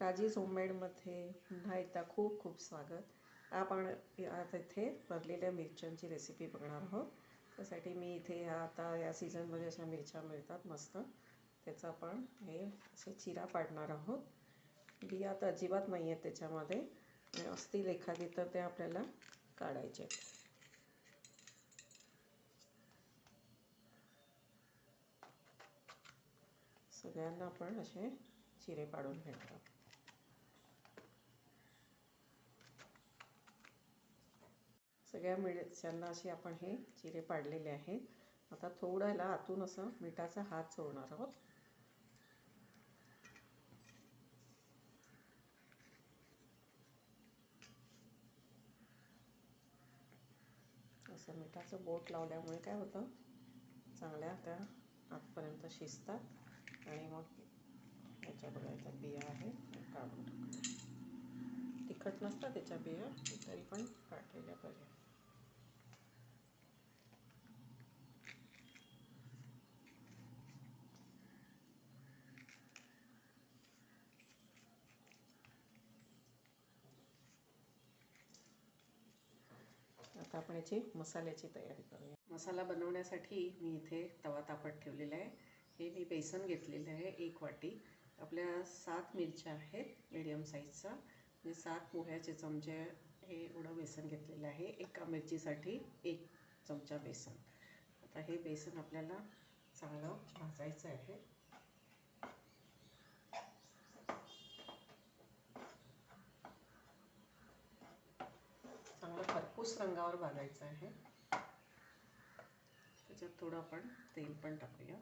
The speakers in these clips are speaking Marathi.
राजीज होममेडमध्ये पुन्हा एकदा खूप खूप स्वागत. आपण आज इथे भरलेल्या मिरच्यांची रेसिपी बघणार आहोत. त्यासाठी मी इथे आता या सीझनमध्ये अशा मिरच्या मिळतात मस्त. त्याचा आपण हे असे चिरा पाडणार आहोत. बिया तर अजिबात नाही आहेत त्याच्यामध्ये. असतील एखादी तर ते आपल्याला काढायचे आहेत. सगळ्यांना आपण असे चिरे पाडून घेणार सगळ्या मिरच्यांना असे आपण हे चिरे पाडलेले आहेत. आता थोडं आतून असं मिठाचा हात सोडणार आहोत. असं मिठाचं बोट लावल्यामुळे काय होतं? चांगल्या त्या आतपर्यंत शिजतात. आणि मग याच्या बघायचा बिया आहे. काढून टाकल्या तिखट नसतात त्याच्या बिया तरी पण काढलेल्या पाहिजे आता आपण याची मसाल्याची तयारी करूया. मसाला बनवण्यासाठी मी इथे तवा तापत ठेवलेला आहे. हे मी बेसन घेतलेलं आहे एक वाटी. आपल्या सात मिरच्या आहेत मिडियम साईजचा म्हणजे सात पोह्याचे चमचे हे एवढं बेसन घेतलेलं आहे. एका मिरचीसाठी एक चमचा बेसन. आता हे बेसन आपल्याला चांगलं भाजायचं आहे. चांगलं रंगावर भाजायचं आहे. त्याच्यात थोडं आपण तेल पण टाकूया.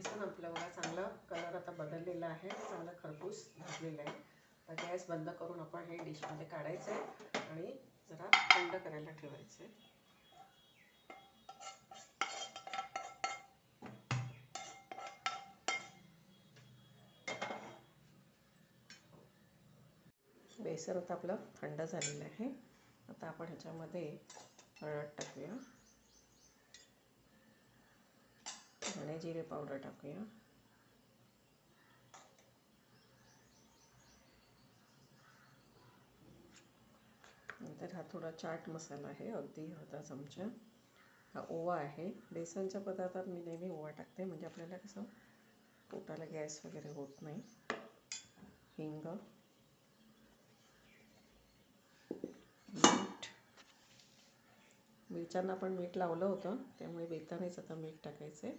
बेसन आपलं बघा चांगलं कलर आता बदललेला आहे. चांगलं खरपूस भाजलेलं आहे. तर गॅस बंद करून आपण हे डिशमध्ये काढायचं आहे आणि जरा थंड करायला ठेवायचं आहे बेसन आता आपलं थंड झालेलं आहे. आता आपण ह्याच्यामध्ये हळद टाकूया. धणे जिरे पावडर टाकूया. नंतर हा थोडा चाट मसाला आहे अगदी अर्धा चमचा. हा ओवा आहे. बेसनच्या पदार्थात मी नेहमी ओवा टाकते म्हणजे आपल्याला कसं पोटाला गॅस वगैरे होत नाही. हिंग. मीठ. मिरच्यांना पण मीठ लावलं होतं त्यामुळे बेतानेच आता मीठ टाकायचं आहे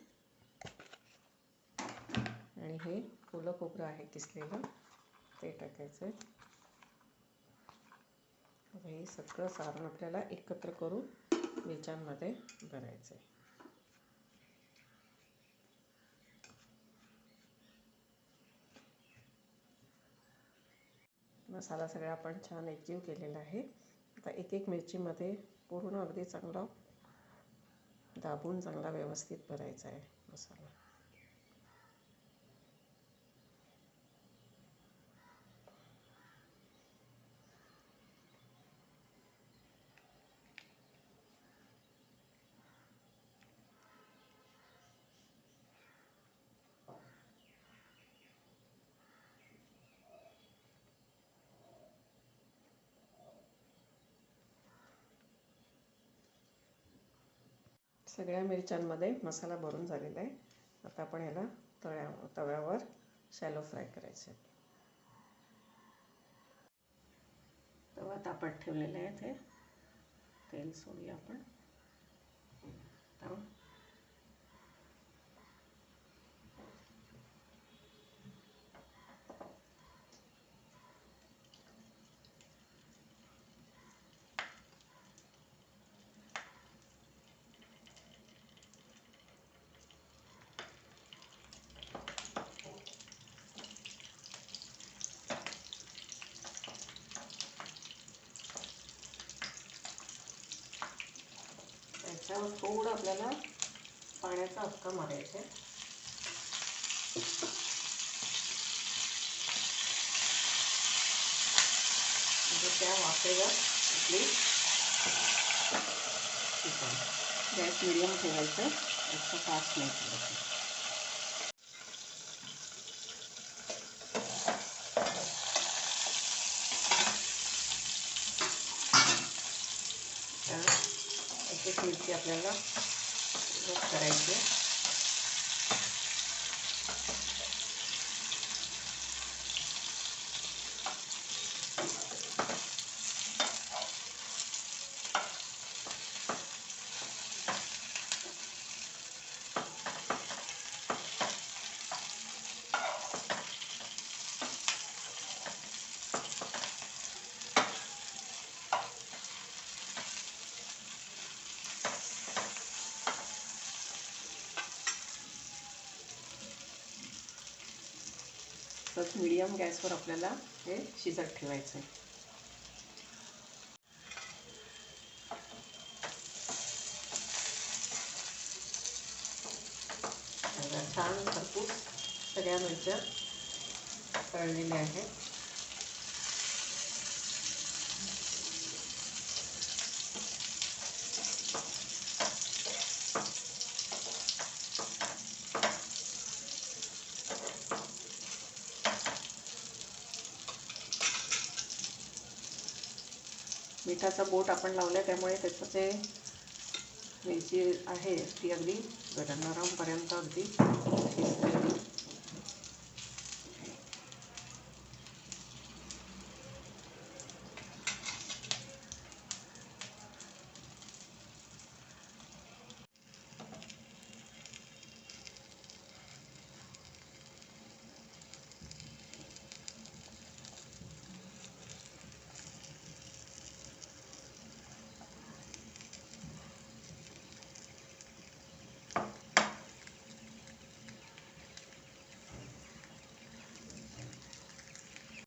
आणि हे ओलं खोबरं आहे किसलेलं ते टाकायचं आहे हे सगळं सारण आपल्याला एकत्र करून मिरच्यांमध्ये भरायचं आहे मसाला सगळा आपण छान एकजीव केलेला आहे. आता एक एक मिरचीमध्ये पूर्ण अगदी चांगला दाबून चांगला व्यवस्थित भरायचा आहे मसाला. सगळ्या मिरच्यांमध्ये मसाला भरून झालेला आहे. आता आपण ह्याला तळ्या तव्यावर शॅलो फ्राय करायचे तवा तापत ठेवलेले आहे ते. तेल सोडूया आपण. त्याच्यावर थोडं आपल्याला पाण्याचा हक्का मारायचे म्हणजे त्या वाफेवर आपली गॅस मिडियम ठेवायचं. जास्त फास्ट नाही ठेवायचं आपल्याला करायचे तर मीडियम गॅसवर आपल्याला हे शिजत ठेवायचं आहे छान भरपूर सगळ्या मिरच्या तळलेल्या आहेत. मिठाचा बोट आपण लावला त्यामुळे त्याचं जे मिरची आहे ती अगदी नरमपर्यंत अगदी शिजलेली